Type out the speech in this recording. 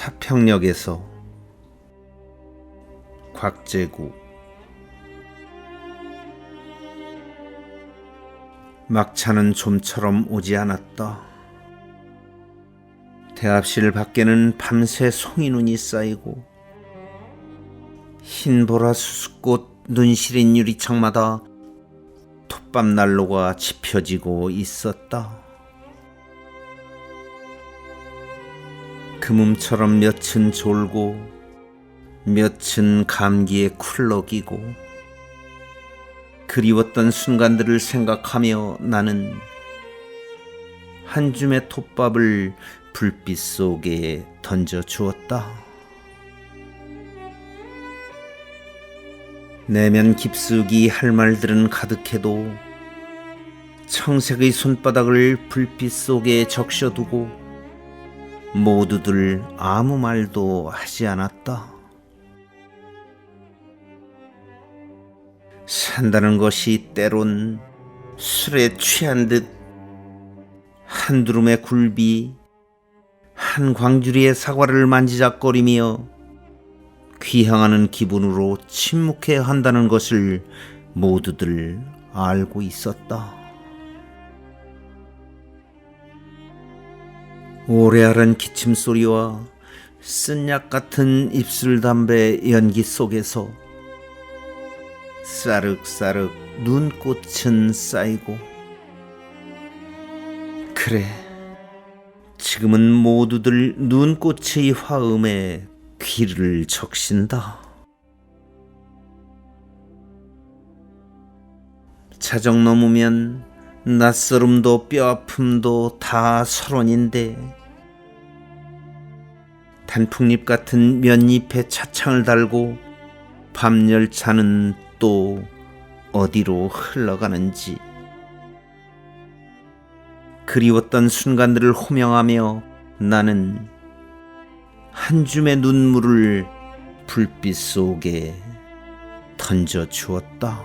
사평역에서 곽재구 막차는 좀처럼 오지 않았다. 대합실 밖에는 밤새 송이눈이 쌓이고 흰 보라 수수꽃 눈시린 유리창마다 톱밥 난로가 지펴지고 있었다. 금음처럼 몇은 졸고 몇은 감기에 쿨럭이고 그리웠던 순간들을 생각하며 나는 한 줌의 톱밥을 불빛 속에 던져 주었다. 내면 깊숙이 할 말들은 가득해도 청색의 손바닥을 불빛 속에 적셔두고 모두들 아무 말도 하지 않았다. 산다는 것이 때론 술에 취한 듯 한두름의 굴비, 한 광주리의 사과를 만지작거리며 귀향하는 기분으로 침묵해야 한다는 것을 모두들 알고 있었다. 오래하란 기침 소리와 쓴약 같은 입술 담배 연기 속에서 싸륵싸륵 눈꽃은 쌓이고. 그래 지금은 모두들 눈꽃의 화음에 귀를 적신다. 자정 넘으면 낯설음도 뼈아픔도 다 서론인데 단풍잎 같은 면잎에 차창을 달고 밤열차는 또 어디로 흘러가는지 그리웠던 순간들을 호명하며 나는 한 줌의 눈물을 불빛 속에 던져 주었다.